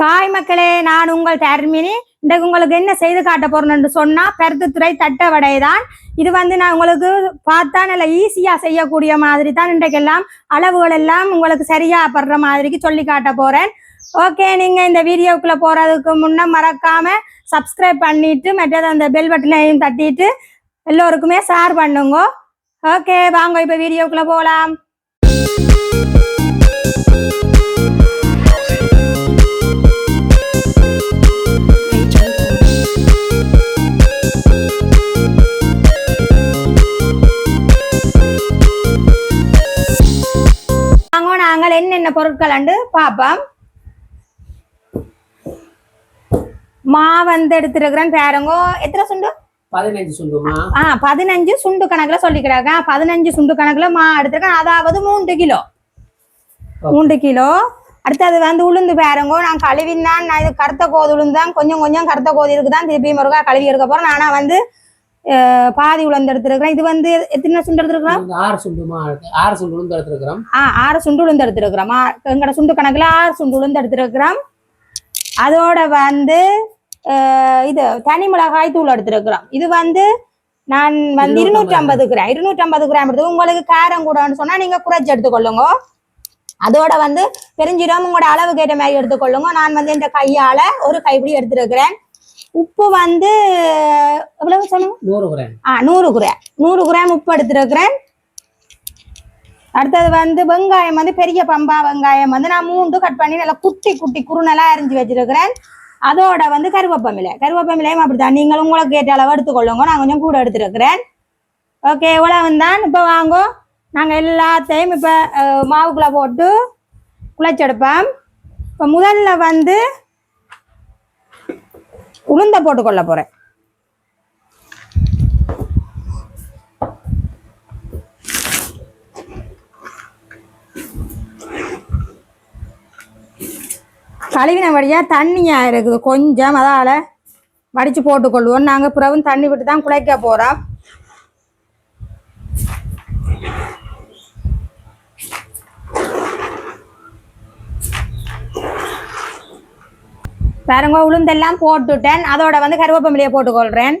காய் மக்களே நான் உங்கள் தர்மினி. இன்றைக்கு உங்களுக்கு என்ன செய்து காட்ட போறேன்னு சொன்னா பருத்தித்துறை தட்ட வடை தான் இது வந்து நான் உங்களுக்கு பார்த்தா நல்லா ஈஸியா செய்யக்கூடிய மாதிரி தான் இன்றைக்கெல்லாம் அளவுகள் எல்லாம் உங்களுக்கு சரியா படுற மாதிரிக்கு சொல்லி காட்ட போறேன். ஓகே நீங்க இந்த வீடியோக்குள்ள போறதுக்கு முன்ன மறக்காம சப்ஸ்கிரைப் பண்ணிட்டு மற்றது அந்த பெல் பட்டனையும் தட்டிட்டு எல்லோருக்குமே ஷேர் பண்ணுங்க. ஓகே வாங்க இப்ப வீடியோக்குள்ள போகலாம் என்னென்ன பொருட்கள் அண்டு? பார்ப்போம் மா வந்து எடுத்துருக்கிறேன் பாருங்கோ. எத்தனை சுண்டு? பதினஞ்சு சுண்டுமா ஆ பதினஞ்சு சுண்டு கணக்குல சொல்லிக்கிறாங்க பதினஞ்சு சுண்டு கணக்குல மா எடுத்திருக்கேன். அதாவது மூன்று கிலோ. மூன்று கிலோ. அடுத்தது வந்து உளுந்து பாருங்க. நான் கழுவினான் நான் இது கருத்த கோது உளுந்தான் கொஞ்சம் கொஞ்சம் கருத்த கோதி இருக்குதான். திருப்பி முருகா கழுவி எடுக்க போறேன். ஆனா வந்து பாதி உளுந்து எடுத்திருக்கிறேன் இது வந்து எத்தனை சுண்டு எடுத்திருக்கிறோம்? ஆறு சுண்டுமா? இருக்கு ஆறு சுண்டு உளுந்து எடுத்துருக்கிறோம் ஆ ஆறு சுண்டு உளுந்து எடுத்திருக்கிறோம் ஆ, எங்கட சுண்டு கணக்குல ஆறு சுண்டு உளுந்து எடுத்திருக்கிறோம் அதோட வந்து இது தனி மிளகாய் தூள் எடுத்திருக்கிறோம். இது வந்து நான் வந்து இருநூற்றி ஐம்பது கிராம். இருநூற்றி ஐம்பது கிராம் எடுத்து உங்களுக்கு காரம் கூடன்னு சொன்னா நீங்க குறைச்சி எடுத்துக்கொள்ளுங்க. அதோட வந்து பெருஞ்சீரம் உங்களோட அளவுக்கு ஏற்ற மாதிரி எடுத்துக்கொள்ளுங்க. நான் வந்து இந்த கையால ஒரு கைப்பிடி எடுத்திருக்கிறேன். உப்பு வந்து எவ்வளவு சொல்லுங்க நூறு கிராம். ஆ நூறு கிராம் நூறு கிராம் உப்பு எடுத்துருக்கிறேன். அடுத்தது வந்து வெங்காயம் வந்து பெரிய பம்பா வெங்காயம் வந்து நான் மூண்டு கட் பண்ணி நல்லா குட்டி குட்டி குறுநலா அரிஞ்சு வச்சிருக்கிறேன். அதோட வந்து கருவேப்பமிலை கருவேப்பமிலையும் அப்படித்தான். நீங்கள் உங்களுக்கு ஏற்ற அளவு எடுத்துக்கொள்ளுங்க. நான் கொஞ்சம் கூட எடுத்துருக்கிறேன். ஓகே இவ்வளவு தான் இப்போ வாங்கோ. நாங்கள் எல்லாத்தையும் இப்போ மாவுக்குள்ளே போட்டு குழைச்செடுப்போம். இப்போ முதல்ல வந்து உளுந்த போட்டுக்கொள்ள போகிறேன் கழுவின வழியாக தண்ணியாக இருக்குது. கொஞ்சம் அதால் வடித்து போட்டுக்கொள்வோம் நாங்கள் பிறவும் தண்ணி விட்டு தான் குழைக்க போகிறோம் பாருங்க உளுந்தெல்லாம் போட்டுட்டேன். அதோட வந்து கருவேப்பமிலையை போட்டுக்கொள்கிறேன்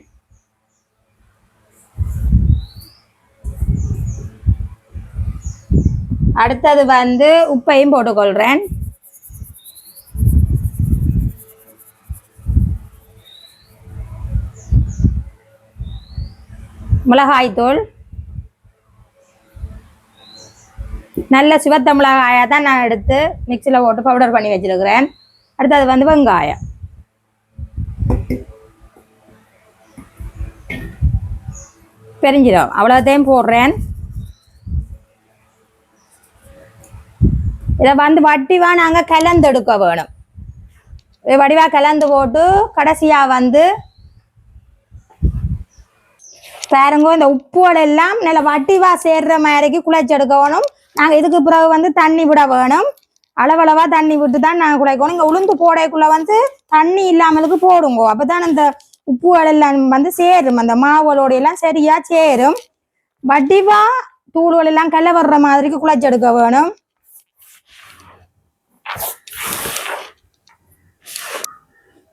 அடுத்தது வந்து உப்பையும் போட்டுக்கொள்கிறேன் மிளகாய்த்தூள். நல்ல சிவத்த மிளகாயை தான் நான் எடுத்து மிக்சியில் போட்டு பவுடர் பண்ணி வச்சுருக்கிறேன். அடுத்தது வந்து வெங்காயம் பெருஞ்சிடும் அவ்வளோத்தையும் போடுறேன் இதை வந்து வட்டிவா நாங்கள் கலந்தெடுக்க வேணும் வடிவாக வடிவா கலந்து போட்டு கடைசியாக வந்து பாருங்க இந்த உப்புகள் எல்லாம் நல்ல வட்டிவா சேர்ற மாதிரிக்கு குழைச்செடுக்க வேணும் நாங்கள் இதுக்கு பிறகு வந்து தண்ணி விட வேணும் அளவளவா தண்ணி விட்டு தான் நாங்கள் குழைக்கணும் இங்கே உளுந்து போடைக்குள்ள வந்து தண்ணி இல்லாமலுக்கு போடுங்க. அப்பதான் அந்த உப்புகள் எல்லாம் வந்து சேரும். அந்த மாவுகளோட எல்லாம் சரியா சேரும். வடிவா தூள்கள் எல்லாம் கல்ல வர்ற மாதிரிக்கு குழைச்செடுக்க வேணும்.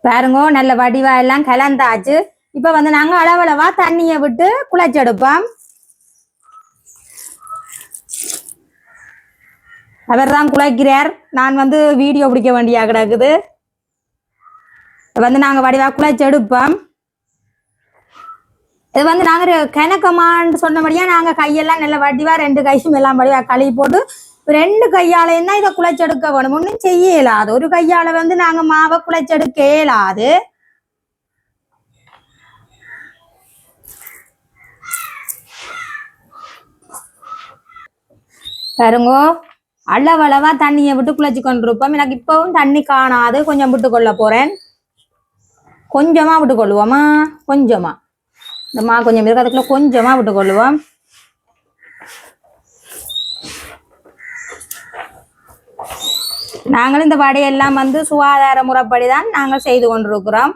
பாருங்க நல்ல வடிவா எல்லாம் கலந்தாச்சு. இப்ப வந்து நாங்க அளவளவா தண்ணியை விட்டு குழைச்செடுப்போம் அவர் தான் குழைக்கிறார் நான் வந்து வீடியோ பிடிக்க வேண்டியா கிடக்குது. வந்து நாங்க வடிவா குழைச்செடுப்போம் இது வந்து நாங்க கிணக்கமான்னு சொன்னபடியா நாங்க கையெல்லாம் நல்ல வடிவா ரெண்டு கையும் எல்லாம் வடிவா கழுவி போட்டு ரெண்டு கையாலையும் தான் இதை குழைச்செடுக்க வேணும். ஒன்றும் செய்ய இயலாது ஒரு கையால வந்து நாங்க மாவை குழைச்செடுக்க இயலாது. பாருங்கோ. அளவளவா தண்ணியை விட்டு குளிச்சு கொண்டிருப்போம். எனக்கு இப்பவும் தண்ணி காணாது. கொஞ்சம் விட்டு கொள்ள போறேன். கொஞ்சமா விட்டு கொள்ளுவோமா கொஞ்சமா. இந்த மா கொஞ்சம் இருக்கு அதுக்குள்ள கொஞ்சமா விட்டு கொள்ளுவோம் நாங்களும் இந்த வடையெல்லாம் வந்து சுகாதார முறைப்படி தான் நாங்கள் செய்து கொண்டிருக்கிறோம்.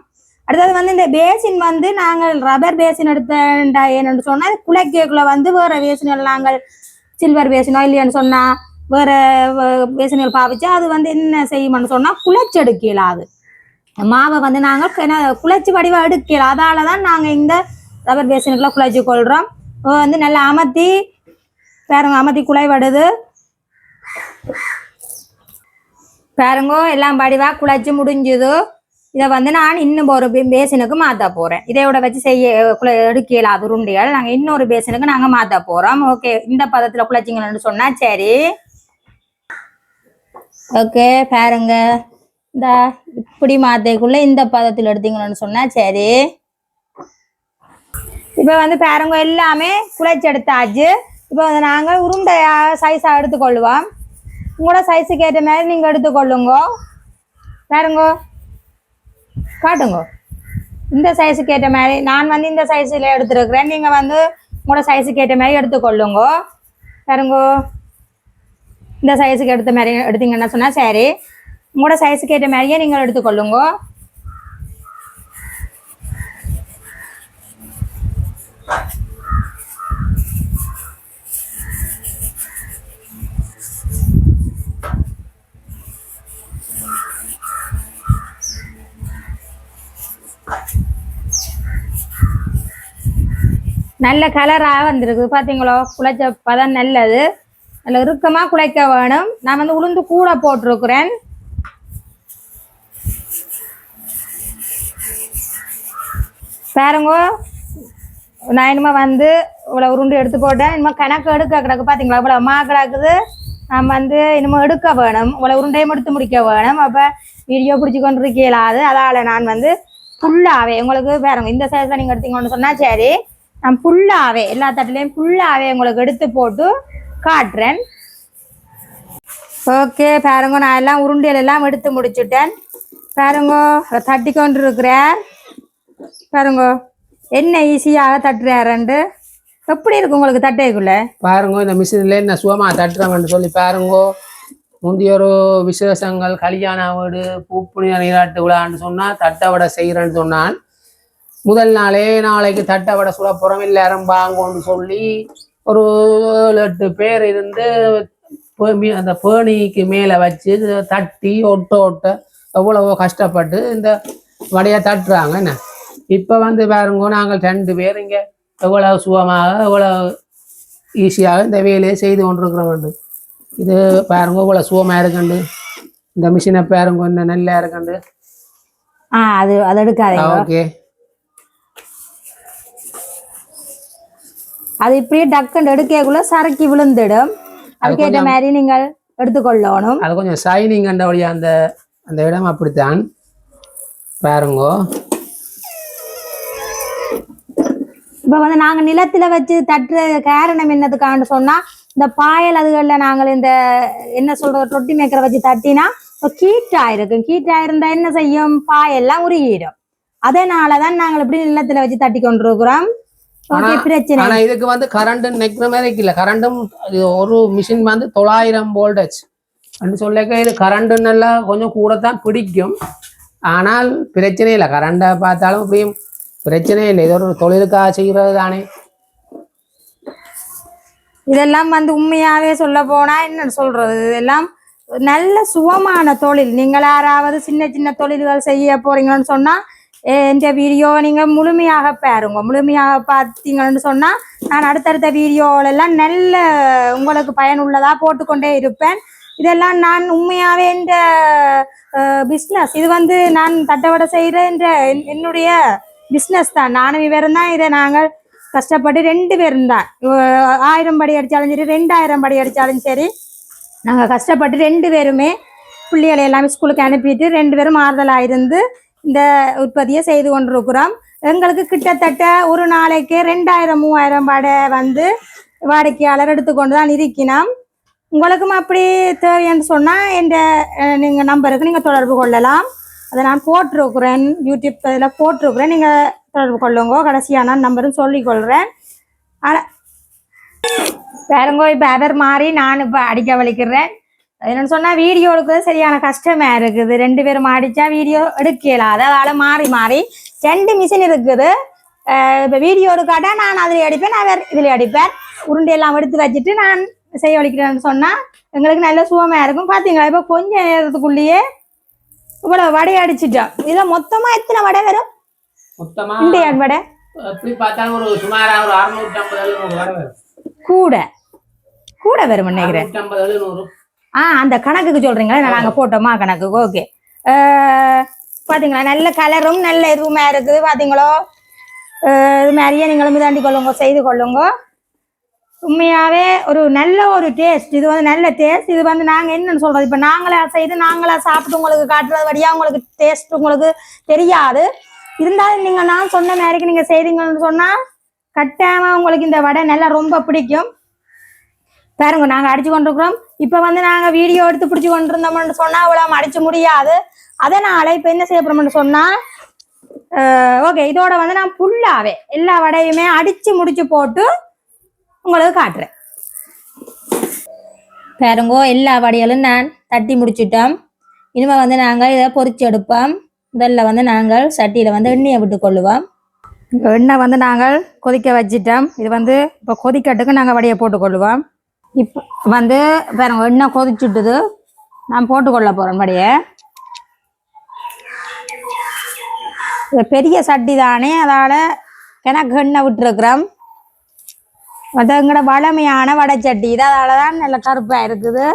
அடுத்தது வந்து இந்த பேசின் வந்து நாங்கள் ரப்பர் பேசின் எடுத்தா என்னன்னு சொன்னா குலைக்கேக்குள்ள வந்து வேற பேசின் நாங்கள் சில்வர் பேசினோ இல்லையான்னு சொன்னா வேற பேசணிகள் பாவிச்சு அது வந்து என்ன செய்யும்னு சொன்னா குழைச்செடுக்கல அது. மாவை வந்து நாங்கள் என்ன குழைச்சி வடிவம் எடுக்கல. அதால தான் நாங்கள் இந்த ரப்பர் பேசனுக்குள்ள குழைச்சி கொள்றோம். வந்து நல்லா அமர்த்தி பாருங்க அமர்த்தி குழைவடுது. பாருங்க எல்லாம் வடிவா குழைச்சி முடிஞ்சுது. இதை வந்து நான் இன்னும் ஒரு பேசினுக்கு மாற்ற போகிறேன் இதையோட வச்சு செய்ய குளை எடுக்கல அது உருண்டைகள். நாங்கள் இன்னொரு பேசினுக்கு நாங்கள் மாற்ற போகிறோம் ஓகே இந்த பதத்தில் குழைச்சிங்கன்னு சொன்னால் சரி. ஓகே பாருங்க. இந்த இப்படி மாத்தைக்குள்ள இந்த பதத்தில் எடுத்தீங்கன்னு சொன்னால் சரி. இப்போ வந்து பாருங்க எல்லாமே குழைச்சி எடுத்தாச்சு. இப்போ வந்து நாங்கள் உருண்டை சைஸாக எடுத்துக்கொள்ளுவோம். உங்களோட சைஸுக்கு ஏற்ற மாதிரி நீங்கள் எடுத்துக்கொள்ளுங்க. பாருங்க. காட்டுங்க. இந்த சைஸுக்கு ஏற்ற மாதிரி நான் வந்து இந்த சைஸில் எடுத்துருக்குறேன். நீங்கள் வந்து உங்களோட சைஸுக்கு ஏற்ற மாதிரி எடுத்துக்கொள்ளுங்க. பாருங்க. இந்த சைஸுக்கு எடுத்த மாதிரி எடுத்தீங்கன்னா சொன்னால் சரி உங்களோட சைஸுக்கு ஏற்ற மாதிரியே நீங்கள் எடுத்துக்கொள்ளுங்க. நல்ல கலராக வந்திருக்கு பார்த்தீங்களோ குழைச்ச நல்லது. நல்ல இறுக்கமாக குழைக்க வேணும். நான் வந்து உளுந்து கூட போட்டிருக்கிறேன். பாருங்க நான் இனிமே வந்து இவ்வளோ உருண்டு எடுத்து போட்டேன். இனிமேல் கணக்கு எடுக்க கிடக்கு. பார்த்தீங்களா இவ்வளோ மா கிடக்குது. நம்ம வந்து இனிமே எடுக்க வேணும். இவ்வளோ உருண்டையும் எடுத்து முடிக்க வேணும். அப்போ வீடியோ பிடிச்சி கொண்டு இருக்கலாது அதால் நான் வந்து ஃபுல்லாகவே உங்களுக்கு பாருங்க இந்த சைஸில் நீங்கள் எடுத்தீங்கன்னு சொன்னால் சரி. நான் ஃபுல்லாகவே எல்லா தட்டுலேயும் ஃபுல்லாகவே உங்களுக்கு எடுத்து போட்டு காட்டுறேன் ஓகே பாருங்க நான் எல்லாம் உருண்டியல் எல்லாம் எடுத்து முடிச்சுட்டேன். பாருங்க தட்டி கொண்டு இருக்கிறார் பாருங்க என்ன ஈஸியாக தட்டுறாருண்டு எப்படி இருக்கு உங்களுக்கு தட்டைக்குள்ள? பாருங்க இந்த மிஷின்ல என்ன சுகமா தட்டுறோம்னு சொல்லி பாருங்க. முந்தையொரு விசேஷங்கள் கல்யாண வீடு பூப்புனிய நீராட்டு விழான்னு சொன்னா தட்டை வடை செய்கிறேன்னு சொன்னான். முதல் நாளே நாளைக்கு தட்டை வடை சுட போகிறோம் எல்லாரும் வாங்கன்னு சொல்லி ஒரு எட்டு பேர் இருந்து அந்த பேணிக்கு மேலே வச்சு தட்டி ஒட்ட ஒட்ட எவ்வளவோ கஷ்டப்பட்டு இந்த வடையை தட்டுறாங்க. என்ன? இப்போ வந்து பாருங்க நாங்கள் ரெண்டு பேர் இங்கே எவ்வளவு சுகமாக எவ்வளவு ஈஸியாக இந்த வேலையை செய்து கொண்டிருக்கிறோம் இது பாருங்க இவ்வளோ சுகமாக இருக்குண்டு. இந்த மிஷினை பாருங்க என்ன நல்லா இருக்குண்டு. ஆ அது அது எடுக்காதீங்க. ஓகே. அது இப்படியே டக்குன்னு எடுக்கக்குள்ள சரக்கி விழுந்துடும். அதுக்கேற்ற மாதிரி நீங்கள் எடுத்துக்கொள்ளணும். அது கொஞ்சம் ஷைனிங் கண்டபடியா அந்த அந்த இடம் அப்படித்தான். பாருங்க. இப்போ வந்து நாங்கள் நிலத்தில் வச்சு தட்டுற காரணம் என்னதுக்கான்னு சொன்னால் இந்த பாயல் அதுகளில் நாங்கள் இந்த என்ன சொல்றது ரொட்டி மேக்கரை வச்சு தட்டினா கீட் ஆயிருக்கும். கீட் ஆயிருந்தா என்ன செய்யும்? பாயெல்லாம் உருகிடும். அதனால தான் நாங்கள் இப்படி நிலத்தில் வச்சு தட்டி கொண்டிருக்கிறோம் ஆனா இதுக்கு வந்து கரண்ட் நிற்கிற மாதிரி இல்லை. கரண்ட்டும் இது ஒரு மிஷின் வந்து தொள்ளாயிரம் வோல்டேஜ் சொல்லிக்க இது கரண்ட்டு எல்லாம் கொஞ்சம் கூட தான் பிடிக்கும். ஆனால் பிரச்சனை இல்லை. கரண்டை பார்த்தாலும் இப்படியும் பிரச்சனை இல்லை. இது ஒரு தொழிலுக்காக செய்கிறது தானே. இதெல்லாம் வந்து உண்மையாவே சொல்ல போனா என்ன சொல்றது? இதெல்லாம் நல்ல சுகமான தொழில். நீங்கள் யாராவது சின்ன சின்ன தொழில்கள் செய்ய போறீங்கன்னு சொன்னா இந்த வீடியோ நீங்க முழுமையாக பாருங்க. முழுமையாக பார்த்தீங்கன்னு சொன்னா நான் அடுத்தடுத்த வீடியோல எல்லாம் நல்ல உங்களுக்கு பயனுள்ளதா போட்டுக்கொண்டே இருப்பேன். இதெல்லாம் நான் உண்மையாவே இந்த பிஸ்னஸ் இது வந்து நான் தட்டவடை செய்கிற என்ற என்- என்னுடைய பிஸ்னஸ் தான். நானும் இவரும் தான். இதை நாங்கள் கஷ்டப்பட்டு ரெண்டு பேரும் தான். ஆயிரம் படி அடித்தாலும் சரி ரெண்டாயிரம் படி அடித்தாலும் சரி நாங்கள் கஷ்டப்பட்டு ரெண்டு பேருமே பிள்ளைகளை எல்லாமே ஸ்கூலுக்கு அனுப்பிட்டு ரெண்டு பேரும் ஆறுதலாக இருந்து இந்த உற்பத்தியை செய்து கொண்டிருக்கிறோம். எங்களுக்கு கிட்டத்தட்ட ஒரு நாளைக்கு ரெண்டாயிரம் மூவாயிரம் வாடகை வந்து வாடிக்கையாளர் எடுத்துக்கொண்டு தான் இருக்கினோம் உங்களுக்கும் அப்படி தேவைன்னு சொன்னால் இந்த நீங்கள் நம்பருக்கு நீங்கள் தொடர்பு கொள்ளலாம். அதை நான் போட்டிருக்கிறேன் யூடியூப் இதில் போட்டிருக்கிறேன். நீங்கள் தொடர்பு கொள்ளுங்க கடைசியான நம்பரும் சொல்லிக்கொள்கிறேன் ஆனால் வேறங்கோ இப்போ அதர் மாறி நான் இப்போ அடிக்க வலிக்கிறேன். என்னன்னு சொன்னால் வீடியோ எடுக்கிறது சரியான கஷ்டமாக இருக்குது. ரெண்டு பேரும் அடித்தா வீடியோ எடுக்கலாம் அதால் மாறி மாறி ரெண்டு மிஷின் இருக்குது. இப்போ வீடியோ எடுக்காட்டா நான் அதில் அடிப்பேன் நான் வேறு இதில் அடிப்பேன். உருண்டையெல்லாம் எடுத்து வச்சுட்டு நான் செய்ய வலிக்கிறேன்னு சொன்னா எங்களுக்கு நல்ல சுகமா இருக்கும். பாத்தீங்களா? இப்ப கொஞ்ச நேரத்துக்குள்ளேயே இவ்வளவு வடை அடிச்சிட்டோம். இதுல மொத்தமா எத்தனை வடை வரும்? மொத்தமா இண்டியன் வடை. எப்படி பார்த்தாலும் ஒரு சுமாரா ஒரு அறுநூற்றி ஐம்பது கூட. கூட வரும் நினைக்கிறேன். ஆ அந்த கணக்குக்கு சொல்றீங்களா? நான் நாங்க போட்டோமா கணக்குக்கு? ஓகே பாத்தீங்களா? நல்ல கலரும் நல்ல இதுவுமே இருக்குது. பாத்தீங்களோ? அஹ் இது மாதிரியே நீங்களும் மிதாண்டி கொள்ளுங்க செய்து கொள்ளுங்க. உண்மையாவே ஒரு நல்ல ஒரு டேஸ்ட் இது வந்து நல்ல டேஸ்ட் இது வந்து நாங்க என்னன்னு சொல்றது? இப்ப நாங்களா செய்து நாங்களா சாப்பிட்டு உங்களுக்கு காட்டுறது வழியா உங்களுக்கு டேஸ்ட் உங்களுக்கு தெரியாது. இருந்தாலும் நீங்க நான் சொன்ன மாதிரிக்கு நீங்க செய்றீங்கன்னு சொன்னா கட்டாயமா உங்களுக்கு இந்த வடை நல்லா ரொம்ப பிடிக்கும். பாருங்க நாங்க அடிச்சு கொண்டிருக்கிறோம். இப்ப வந்து நாங்க வீடியோ எடுத்து பிடிச்சு கொண்டிருந்தோம்னு சொன்னா அவ்வளவு அடிச்சு முடியாது. அதனால இப்ப என்ன செய்ய போறோம்னு சொன்னா ஓகே இதோட வந்து நான் ஃபுல்லாவே எல்லா வடையுமே அடிச்சு முடிச்சு போட்டு உங்களுக்கு காட்டுறேன். பாருங்க எல்லா வடைகளும் நான் தட்டி முடிச்சிட்டோம். இனிமே வந்து நாங்கள் இதை பொறிச்சு எடுப்போம். முதல்ல வந்து நாங்கள் சட்டியில் வந்து எண்ணெயை விட்டு கொள்ளுவோம். எண்ணெய் வந்து நாங்கள் கொதிக்க வச்சிட்டோம். இது வந்து இப்போ கொதிக்கட்டுக்கு நாங்கள் வடையை போட்டுக்கொள்ளுவோம் இப்போ வந்து பாருங்க எண்ணெய் கொதிச்சுட்டுது நான் போட்டுக்கொள்ள போகிறேன் வடையை பெரிய சட்டி தானே அதால் எனக்கு எண்ணெய் விட்டுருக்குறோம். அது எங்களோட வளமையான வடைச்சட்டி இது அதால் தான் நல்ல கருப்பாக இருக்குது.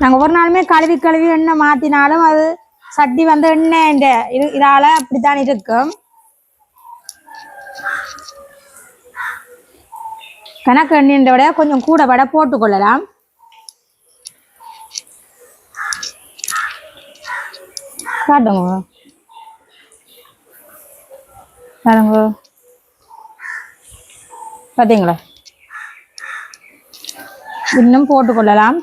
நாங்கள் ஒரு நாளுமே கழுவி கழுவி எண்ணெய் மாற்றினாலும் அது சட்டி வந்து எண்ணெய் இந்த இது இதால் அப்படித்தான் இருக்கும். கணக்கு எண்ணின்ற விட கொஞ்சம் கூட வடை போட்டுக்கொள்ளலாம். காட்டுங்க. பாருங்க பார்த்தீங்களா இன்னும் போட்டுக்கொள்ளலாம்.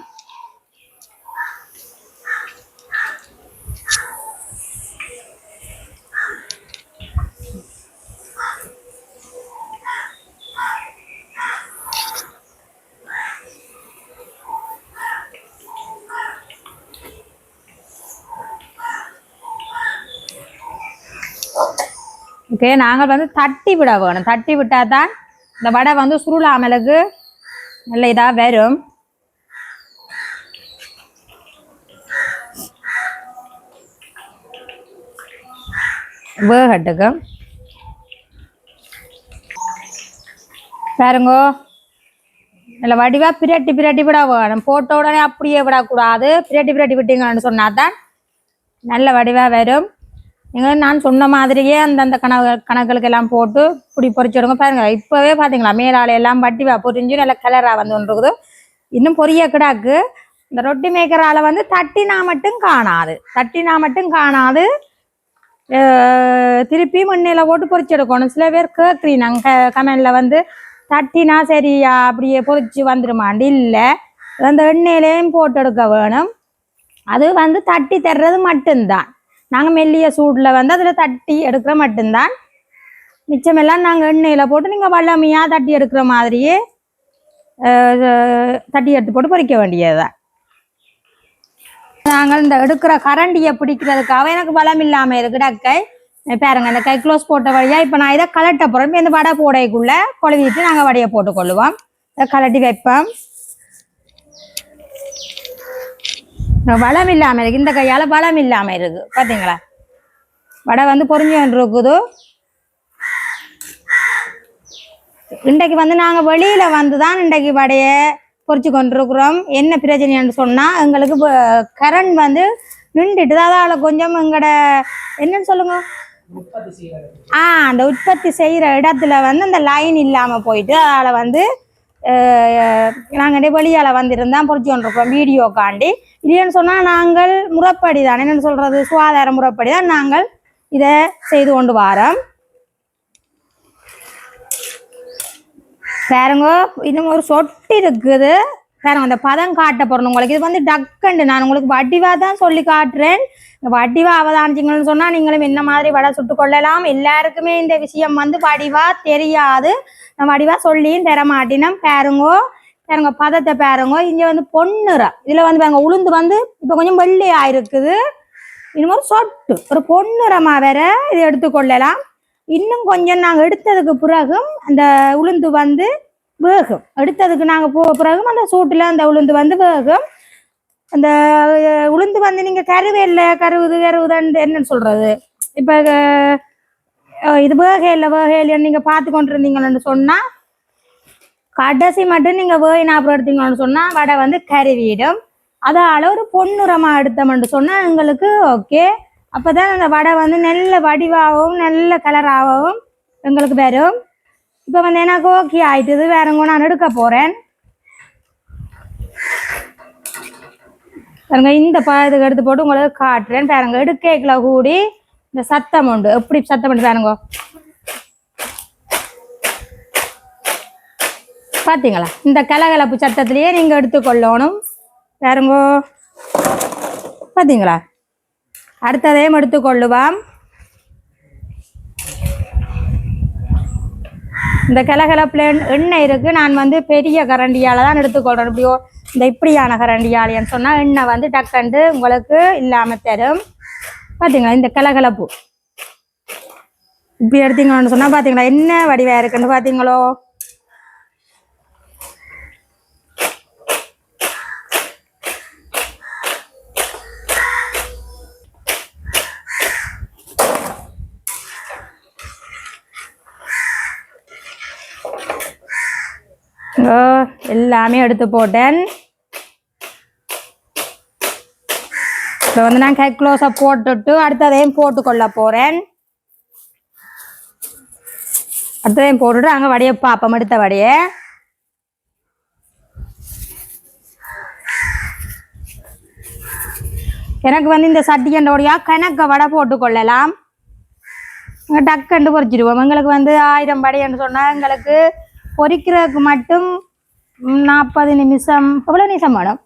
ஓகே? நாங்கள் வந்து தட்டி விட வேணும். தட்டி விட்டால் தான் இந்த வடை வந்து சுருளாமலுக்கு நல்ல இதாக வரும். வேகட்டுக்கு. பாருங்கோ. நல்ல வடிவா பிரட்டி பிரட்டி விட வேணும். போட்ட உடனே அப்படியே விடக்கூடாது. பிரட்டி பிரட்டி விட்டீங்கன்னு சொன்னா தான் நல்ல வடிவா வரும். நீங்கள் நான் சொன்ன மாதிரியே அந்தந்த கணக்கு கணக்குகளுக்கு எல்லாம் போட்டு இப்படி பொறிச்சிடுங்க பாருங்க இப்போவே பார்த்தீங்களா மேலாலை எல்லாம் வட்டி வா பொரிஞ்சு கலராக வந்து கொண்டு இருக்குது இன்னும் பொரிய கிடாக்கு. இந்த ரொட்டி மேக்கரால வந்து தட்டினா மட்டும் காணாது. தட்டினா மட்டும் காணாது. திருப்பி மண்ணில் போட்டு பொறிச்செடுக்கணும் சில பேர் கேட்குறீங்க கமெண்டில் வந்து தட்டினா சரியா அப்படியே பொறிச்சு வந்துடுமாண்டு இல்லை அந்த எண்ணெயிலையும் போட்டு எடுக்க வேணும். அது வந்து தட்டி தர்றது மட்டும்தான். நாங்கள் மெல்லிய சூடில் வந்து அதில் தட்டி எடுக்கிற மட்டும்தான். மிச்சமெல்லாம் நாங்கள் எண்ணெயில் போட்டு நீங்கள் வல்லமையாக தட்டி எடுக்கிற மாதிரியே தட்டி எடுத்து போட்டு பொறிக்க வேண்டியதுதான். நாங்கள் இந்த எடுக்கிற கரண்டியை பிடிக்கிறதுக்காக எனக்கு பலம் இல்லாமல் இருக்கு டக்கை பாருங்க இந்த கை க்ளோஸ் போட்ட வழியா இப்போ நான் இதை கலட்ட போகிறேன் இந்த வடை போடைக்குள்ளே கொழுவிட்டு நாங்கள் வடையை போட்டுக்கொள்ளுவோம். இதை கலட்டி வைப்போம். வளம் இல்லாம இருக்கு. இந்த கையால வளம் இல்லாம இருக்கு. பாத்தீங்களா? வடை வந்து பொறிஞ்சு இருக்குது இன்றைக்கு வந்து நாங்க வெளியில வந்து தான் இன்றைக்கு வடைய பொறிச்சு கொண்டிருக்கிறோம். என்ன பிரச்சனைன்னு சொன்னா எங்களுக்கு கரண்ட் வந்து நின்றுட்டு அதால கொஞ்சம் எங்கட என்னன்னு சொல்லுங்க? ஆ அந்த உற்பத்தி செய்கிற இடத்துல வந்து அந்த லைன் இல்லாமல் போயிட்டு அதில் வந்து நாங்கள் வெளியால் வந்திருந்தா பொறிச்சு வீடியோ வீடியோக்காண்டி இல்லைன்னு சொன்னால் நாங்கள் முறைப்படி தான் என்னென்னு சொல்கிறது சுகாதார முறைப்படி தான் நாங்கள் இதை செய்து கொண்டு வரோம். பாருங்க இன்னும் ஒரு சொட்டு இருக்குது. பாருங்க அந்த பதம் காட்ட போகிறோம் உங்களுக்கு. இது வந்து டக்குண்டு நான் உங்களுக்கு வடிவா தான் சொல்லி காட்டுறேன். இந்த வடிவா அவதானிச்சிங்கன்னு சொன்னால் நீங்களும் என்ன மாதிரி வடை சுட்டு கொள்ளலாம்? எல்லாருக்குமே இந்த விஷயம் வந்து வடிவா தெரியாது. நம்ம வடிவா சொல்லியும் தர மாட்டினோம். பாருங்கோ பாருங்க பதத்தை பாருங்க. இங்க வந்து பொன்னுறம் இதுல வந்து பாருங்க உளுந்து வந்து இப்போ கொஞ்சம் வெள்ளையாக இருக்குது. இன்னும் சொட்டு ஒரு பொன்னுறமா வேற இது எடுத்துக்கொள்ளலாம் இன்னும் கொஞ்சம் நாங்கள் எடுத்ததுக்கு பிறகும் அந்த உளுந்து வந்து வேகும். எடுத்ததுக்கு நாங்கள் போக பிறகும் அந்த சூட்டில் அந்த உளுந்து வந்து வேகும். அந்த உளுந்து வந்து நீங்கள் கருவேல்ல கருவுது கருவுதன்னு என்னன்னு சொல்கிறது இப்போ இது வேகையில் வேகையில் நீங்கள் பார்த்து கொண்டு இருந்தீங்கன்னு சொன்னால் கடைசி மட்டும் நீங்கள் வேகின அப்புறம் எடுத்தீங்கன்னு சொன்னால் வடை வந்து கருவிடும் அதால் ஒரு பொன்னுரமாக எடுத்தோம்னு சொன்னால் எங்களுக்கு ஓகே. அப்போ தான் அந்த வடை வந்து நல்ல வடிவாகவும் நல்ல கலராகவும் எங்களுக்கு வரும். இப்போ வந்து எனக்கு ஓகே ஆயிட்டுது வேற எங்கோ நான் எடுக்க போகிறேன் பாருங்க இந்த பழத்துக்கு எடுத்து போட்டு உங்களுக்கு காட்டுறேன். பாருங்க எடுக்கல கூடி இந்த சத்தம் உண்டு. எப்படி சத்தம் உண்டு பாருங்க. பார்த்தீங்களா இந்த கலகலப்பு சத்தத்திலேயே நீங்கள் எடுத்துக்கொள்ளணும். பாருங்கோ. பார்த்தீங்களா அடுத்ததையும் எடுத்துக்கொள்ளுவாம். இந்த கலகலப்புல எண்ணெய் இருக்கு. நான் வந்து பெரிய கரண்டியால தான் எடுத்துக்கொள்றேன். இப்படியோ இந்த இப்படியான கரண்டியாலைன்னு சொன்னா எண்ணெய் வந்து டக்கண்டு உங்களுக்கு இல்லாம தரும். பாத்தீங்களா இந்த கலகலப்பு? இப்படி எடுத்தீங்கன்னு சொன்னா பாத்தீங்களா என்ன வடிவா இருக்குன்னு பாத்தீங்களோ? ஓ, எல்லாமே எடுத்து போட்டேன். இப்போ வந்து நான் கை க்ளோஸை போட்டுட்டு அடுத்ததையும் போட்டுக்கொள்ள போகிறேன் அடுத்ததையும் போட்டுட்டு அங்கே வடையை பார்ப்போம் எடுத்த வடையை. எனக்கு வந்து இந்த சட்டியண்டோடையா கணக்க வடை போட்டுக்கொள்ளலாம். கொள்ளலாம் டக்குண்டு பொரிச்சிடுவோம் எங்களுக்கு வந்து ஆயிரம் வடைன்னு சொன்னால் எங்களுக்கு பொரிக்கிறதுக்கு மட்டும் நாற்பது நிமிஷம். எவ்வளோ நிமிஷம் வேணும்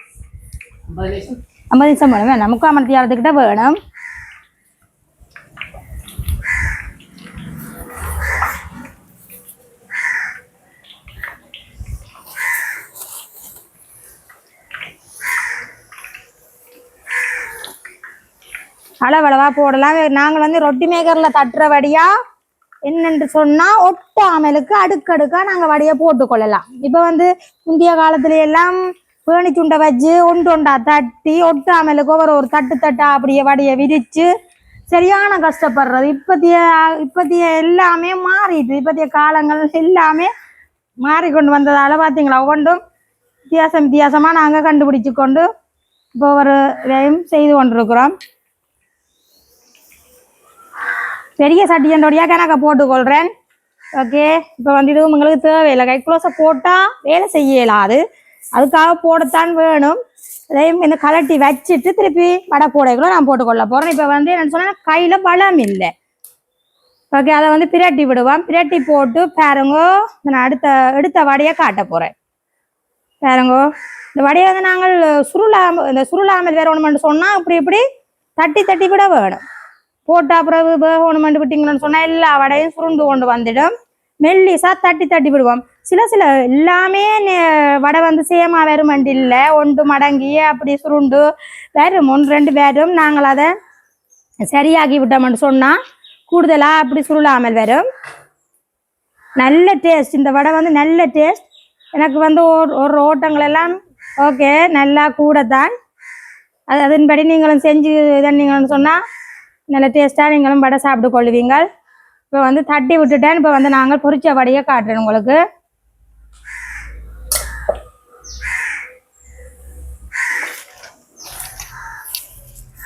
ஐம்பது நிமிஷம் வேணும் வேணும் முக்கால் மணி நேரத்துக்கிட்ட வேணும் அளவளவா போடலாம் நாங்கள் வந்து ரொட்டி மேக்கரில் தட்டுற வடியாக என்னென்று சொன்னால் ஒட்டாமலுக்கு அடுக்கடுக்காக நாங்கள் வடையை போட்டுக்கொள்ளலாம் இப்போ வந்து முந்தைய காலத்துல எல்லாம் பேணி சுண்டை வச்சு ஒன்று ஒன்றா தட்டி ஒட்டாமலுக்கு ஒரு ஒரு தட்டு தட்டா அப்படியே வடையை விரிச்சு சரியான கஷ்டப்படுறது. இப்பத்திய இப்பத்திய எல்லாமே மாறிட்டு இப்பத்திய காலங்கள் எல்லாமே மாறிக்கொண்டு வந்ததால பார்த்தீங்களா ஒவ்வொன்றும் வித்தியாசம் வித்தியாசமாக நாங்கள் கண்டுபிடிச்சு கொண்டு இப்போ ஒரு இதையும் செய்து கொண்டிருக்கிறோம். பெரிய சட்டியண்டோடையாக கணக்கை போட்டுக்கொள்கிறேன் ஓகே இப்போ வந்து இதுவும் உங்களுக்கு தேவையில்லை. கை க்ளோஸை போட்டால் வேலை செய்யலாது. அதுக்காக போடத்தான் வேணும். அதையும் இந்த கலட்டி வச்சுட்டு திருப்பி வடை கூடைகளும் நான் போட்டுக்கொள்ள போகிறேன் இப்போ வந்து என்ன சொன்னால் கையில் பலம் இல்லை. ஓகே அதை வந்து பிரட்டி விடுவான் பிரட்டி போட்டு பாருங்கோ நான் அடுத்த எடுத்த வடையை காட்ட போகிறேன் பாருங்கோ இந்த வடையை வந்து நாங்கள் சுருளாமல் இந்த சுருளாமல் வேற ஒன்று சொன்னால் இப்படி இப்படி தட்டி தட்டி விட வேணும். போட்டா பிறகு வேகணுமெண்டு விட்டிங்கன்னு சொன்னால் எல்லா வடையும் சுருண்டு கொண்டு வந்துடும். மெல்லிசா தட்டி தட்டி விடுவோம். சில சில எல்லாமே வடை வந்து சேமா வருமெண்டு இல்லை. ஒன்று மடங்கி அப்படி சுருண்டு வரும் ஒன்று ரெண்டு பேரும் நாங்கள் அதை சரியாகி விட்டோம்னு சொன்னால் கூடுதலாக அப்படி சுருளாமல் வரும் நல்ல டேஸ்ட் இந்த வடை வந்து நல்ல டேஸ்ட் எனக்கு வந்து ஒரு ஒரு ஓட்டங்கள் எல்லாம் ஓகே நல்லா கூட தான் அது அதன்படி நீங்களும் செஞ்சு தந்தீங்கன்னு சொன்னால் நல்ல டேஸ்ட்டாக நீங்களும் வடை சாப்பிட்டு கொள்வீங்கள் இப்போ வந்து தட்டி விட்டுட்டேன். இப்போ வந்து நாங்கள் பொரிச்ச வடையை காட்டுறேன் உங்களுக்கு.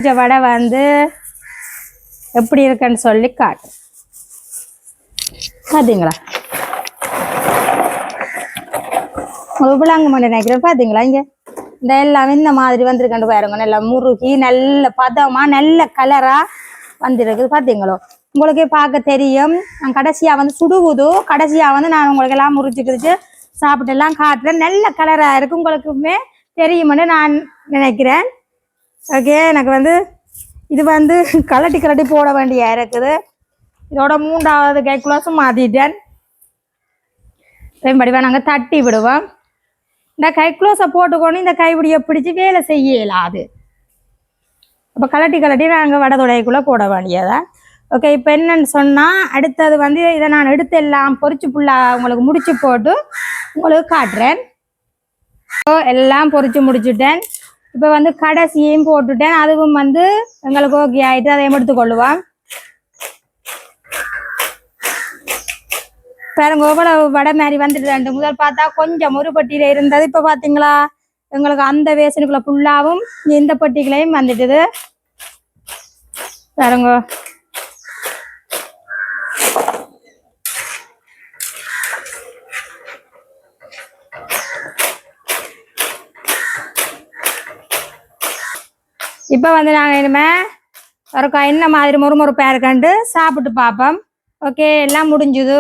பொரிச்ச வடை வந்து எப்படி இருக்குன்னு சொல்லி காட்டு. பார்த்தீங்களா உங்களுக்கு விளாங்க நினைக்கிறேன். பார்த்தீங்களா இங்கே இந்த எல்லாமே இந்த மாதிரி வந்திருக்கண்டு பாருங்க. நல்லா முருகி நல்ல பதமா நல்ல கலரா வந்திருக்குது. பார்த்தீங்களோ உங்களுக்கே பார்க்க தெரியும். நான் கடைசியா வந்து சுடுகுது. கடைசியா வந்து நான் உங்களுக்கு எல்லாம் முறிச்சுக்கிட்டு சாப்பிட்டு எல்லாம் காட்டுறேன். நல்ல கலரா இருக்கு. உங்களுக்குமே தெரியும்னு நான் நினைக்கிறேன். ஓகே எனக்கு வந்து இது வந்து கலட்டி கலட்டி போட வேண்டிய இருக்குது. இதோட மூன்றாவது கைக்குள்ளாசும் மாற்றிட்டேன் பயன்படிவா நாங்கள் தட்டி விடுவோம். இந்த கை க்ளோஸை போட்டுக்கொண்டு இந்த கைப்பிடியை பிடிச்சி வேலை செய்யலாது அப்போ கலட்டி கலட்டி நாங்கள் வடதுடையக்குள்ளே போட வேண்டியதா? ஓகே இப்போ என்னன்னு சொன்னால் அடுத்தது வந்து இதை நான் எடுத்து எல்லாம் பொரிச்சு புள்ளா உங்களுக்கு முடிச்சு போட்டு உங்களுக்கு காட்டுறேன். ஸோ எல்லாம் பொறிச்சு முடிச்சுட்டேன். இப்போ வந்து கடைசியும் போட்டுட்டேன். அதுவும் வந்து எங்களுக்கு ஓகே ஆயிட்டு அதையும் எடுத்துக்கொள்ளுவோம் பாருங்க எவ்வளவு வடை மாதிரி வந்துட்டு முதல் பார்த்தா கொஞ்சம் ஒரு பட்டியில இருந்தது. இப்ப பாத்தீங்களா எங்களுக்கு அந்த வேசனுக்குள்ள ஃபுல்லாவும் இந்த பட்டிகளையும் வந்துட்டுது. பாருங்க. இப்போ வந்து நாங்கள் இனிமே ஒரு என்ன மாதிரி முறுமுறுப்பாக இருக்கான்ட்டு சாப்பிட்டு பார்ப்போம். ஓகே எல்லாம் முடிஞ்சுது.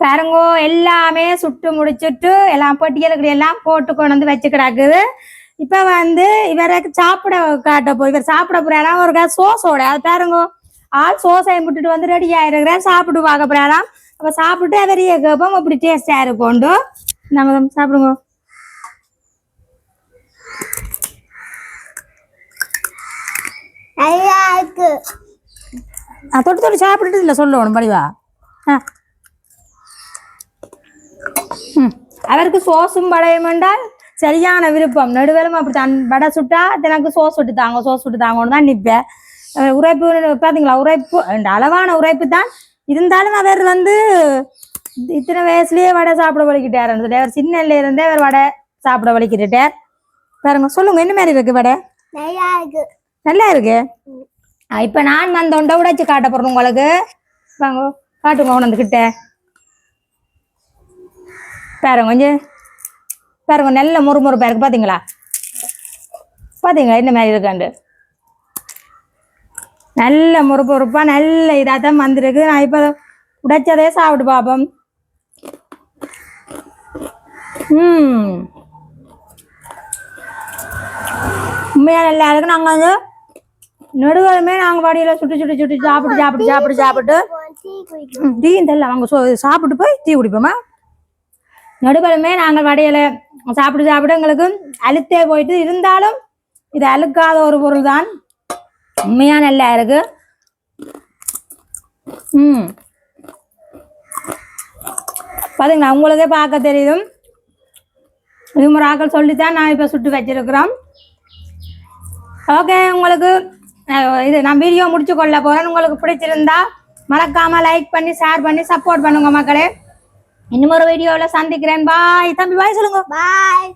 பாருங்கோ எல்லாமே சுட்டு முடிச்சுட்டு எல்லாம் பொட்டியலுக்கு எல்லாம் போட்டு கொண்டு வந்து வச்சு கிடக்குது. இப்போ வந்து இவரை சாப்பிட காட்ட போய் இவர் சாப்பிட போறாராம் ஒரு சோசோட. அது பாருங்கோ ஆள் சோசையை விட்டுட்டு வந்து ரெடி ஆயிருக்கிறேன் சாப்பிட்டு பார்க்க போறாராம். அப்போ சாப்பிட்டு அவரையே கேட்போம். அப்படி டேஸ்டாக இருக்கும்ண்டு நம்ம சாப்பிடுங்க. நல்லா இருக்கு தொட்டு தொட்டு சாப்பிட்டுட்டு இல்லை சொல்லணும் படிவா ஆ. ம். அவருக்கு சோஸும் வடையும் என்றால் சரியான விருப்பம். நடுவேலும் அப்படி தான் வடை சுட்டா எனக்கு சோஸ் விட்டு தாங்க சோஸ் விட்டு தாங்கன்னு தான் நிற்பேன் உரைப்பு பார்த்தீங்களா உரைப்பு? அளவான உரைப்பு தான். இருந்தாலும் அவர் வந்து இத்தனை வயசுலயே வடை சாப்பிட வலிக்கிட்டார் அவர் சின்னல இருந்தே அவர் வடை சாப்பிட வலிக்கிட்டார் பாருங்க சொல்லுங்க என்ன மாதிரி இருக்கு வடை? நல்லா இருக்கு நல்லா இருக்கு ஆ, இப்ப நான் அந்த உண்டை உடைச்சு காட்ட போறேன் உங்களுக்கு. வாங்க காட்டுங்க உனக்கு கிட்ட பாருங்க கொஞ்சம் பாருங்க நல்ல முறுமுறுப்பாக இருக்குது பாத்தீங்களா? பாத்தீங்களா என்ன மாதிரி இருக்காண்டு நல்ல முறுமுறுப்பா நல்ல இதாக தான் வந்திருக்கு. நான் இப்போ உடைச்சதே சாப்பிட்டு பார்ப்போம் ம் உண்மையா நல்லா இருக்கு. நாங்கள் வந்து நடுவலுமே நாங்கள் வடியில் சுட்டு சுட்டு சுட்டு சாப்பிட்டு சாப்பிட்டு சாப்பிட்டு சாப்பிட்டு. டீ தெரியல அவங்க சொ சாப்பிட்டு போய் டீ குடிப்போமா? நடுவலுமே நாங்கள் வடையில சாப்பிட்டு சாப்பிட்டு எங்களுக்கு அழுத்தே போயிட்டு இருந்தாலும் இது அழுக்காத ஒரு பொருள் தான் உண்மையா நல்லா இருக்கு. ம். பாத்தீங்களா? உங்களுக்கே பார்க்க தெரியுது விமராக்கள் சொல்லித்தான் நான் இப்போ சுட்டு வச்சிருக்கிறோம். ஓகே உங்களுக்கு இது நான் வீடியோ முடிச்சு கொள்ள போறேன். உங்களுக்கு பிடிச்சிருந்தா மறக்காம லைக் பண்ணி ஷேர் பண்ணி சப்போர்ட் பண்ணுங்க மக்களே. இன்னும் ஒரு வீடியோவில் சந்திக்கிறேன். பாய் தம்பி பாய் சொல்லுங்க. பாய்